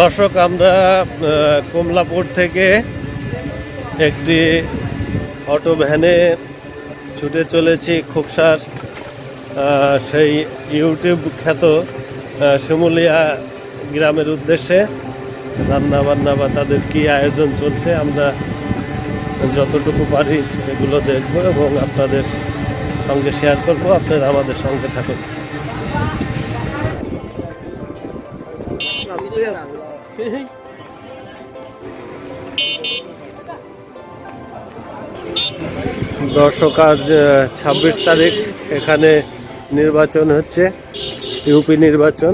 দর্শক, আমরা কমলাপুর থেকে একটি অটো ভ্যানে ছুটে চলেছি খোকসার সেই ইউটিউব খ্যাত শিমুলিয়া গ্রামের উদ্দেশ্যে। রান্না বান্না বা তাদের কী আয়োজন চলছে, আমরা যতটুকু পারি এগুলো দেখব এবং আপনাদের সঙ্গে শেয়ার করব। আপনারা আমাদের সঙ্গে থাকুন। দর্শক, আজ ছাব্বিশ তারিখ, এখানে নির্বাচন হচ্ছে, ইউপি নির্বাচন।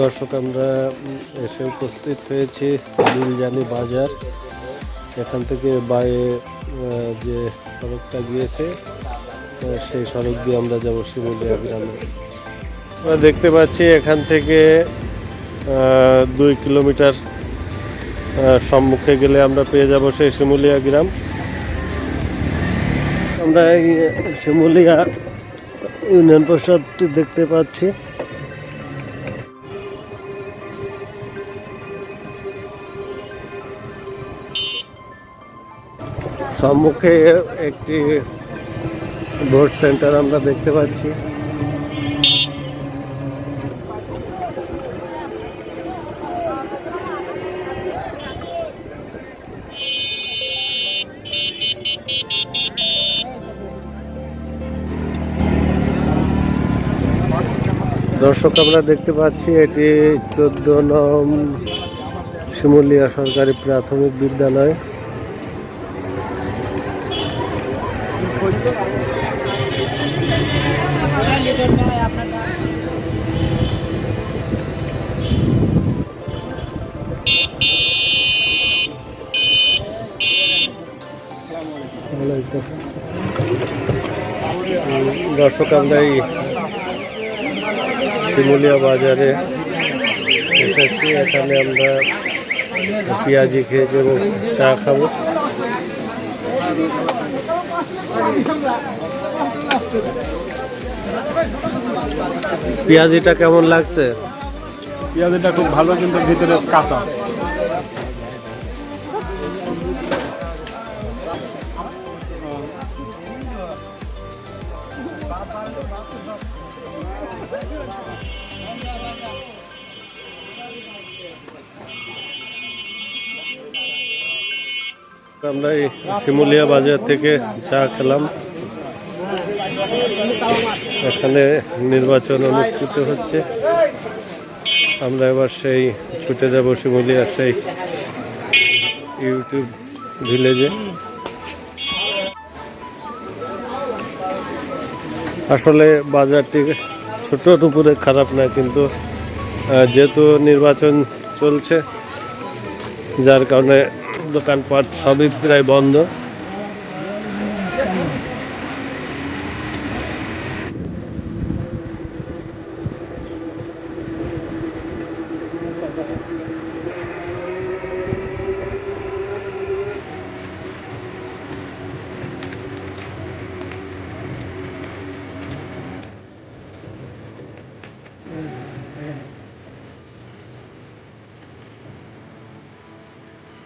দর্শক, আমরা এসে উপস্থিত হয়েছি দিলজানি বাজার। এখান থেকে বাইরে যে সড়কটা গিয়েছে সেই সড়ক দিয়ে আমরা যাব শিমুলিয়া গ্রামে। আমরা দেখতে পাচ্ছি এখান থেকে দুই কিলোমিটার সম্মুখে গেলে আমরা পেয়ে যাব সেই শিমুলিয়া গ্রাম। আমরা এই শিমুলিয়া ইউনিয়ন পরিষদটি দেখতে পাচ্ছি। সম্মুখে একটি ভোট সেন্টার আমরা দেখতে পাচ্ছি। দর্শক, আমরা দেখতে পাচ্ছি এটি চোদ্দ নম শিমুলিয়া সরকারি প্রাথমিক বিদ্যালয়। দর্শক আমরা এই শিমুলিয়া বাজারে এসেছি। এখানে আমরা পেঁয়াজি খেয়েছি এবং চা খাব। পেঁয়াজিটা কেমন লাগছে? পেঁয়াজটা খুব ভালো কিন্তু ভিতরে কাঁচা। আমরা এই শিমুলিয়া বাজার থেকে চা খেলাম। এখানে নির্বাচন অনুষ্ঠিত হচ্ছে। আমরা এবার সেই ছুটে যাব শিমুলিয়া সেই ইউটিউব ভিলেজে। আসলে বাজারটি ছোটোর উপরে খারাপ না, কিন্তু যেহেতু নির্বাচন চলছে, যার কারণে দোকানপাট সবই প্রায় বন্ধ।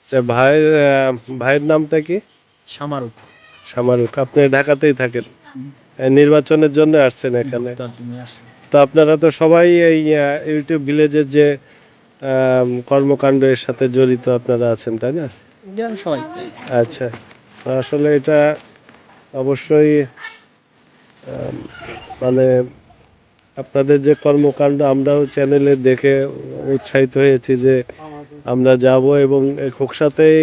আচ্ছা ভাইয়ের ভাইয়ের নামটা কি? সামারুক সামারুক আপনি ঢাকাতেই থাকেন। নির্বাচনের জন্য আসছেন এখানে। তো আপনারা তো সবাই এই ইউটিউব ভিলেজের যে আম, কর্মকাণ্ডের সাথে জড়িত আপনারা আছেন তাই না? সবাই। আচ্ছা। আসলে এটা অবশ্যই মানে আপনাদের যে কর্মকাণ্ড, আমরাও চ্যানেলে দেখে উৎসাহিত হয়েছি যে আমরা যাব এবং খোকসাতেই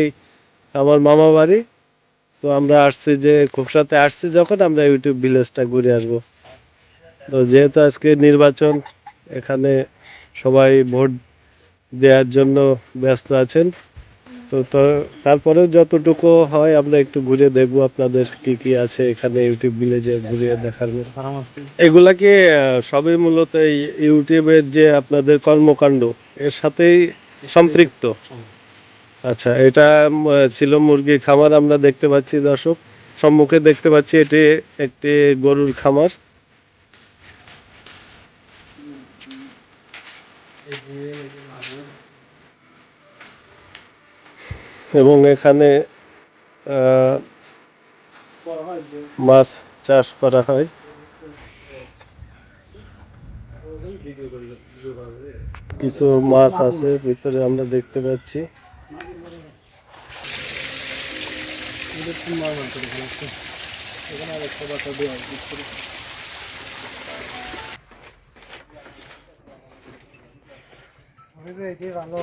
আমার মামা বাড়ি। তো আমরা আসছি যে খোকসাতে আসছি যখন আমরা ইউটিউব ভিলেজটা ঘুরে আসব। তো যেহেতু আজকে নির্বাচন, এখানে সবাই ভোট দেওয়ার জন্য ব্যস্ত আছেন তো তারপরেও যতটুকু হয় আমরা একটু ঘুরে দেখব আপনাদের কি কি আছে এখানে ইউটিউব ভিলেজে ঘুরিয়ে দেখার। এগুলা কি সবই মূলত এই ইউটিউবের যে আপনাদের কর্মকাণ্ড, এর সাথেই সম্পৃক্ত? আচ্ছা এটা ছিল মুরগির খামার, আমরা দেখতে পাচ্ছি দর্শক। সম্মুখে দেখতে পাচ্ছি এটি একটি গরুর খামার। এবং এখানে মাছ চাষ করা হয়। কিছু মাছ আছে ভিতরে আমরা দেখতে পাচ্ছি। ভালো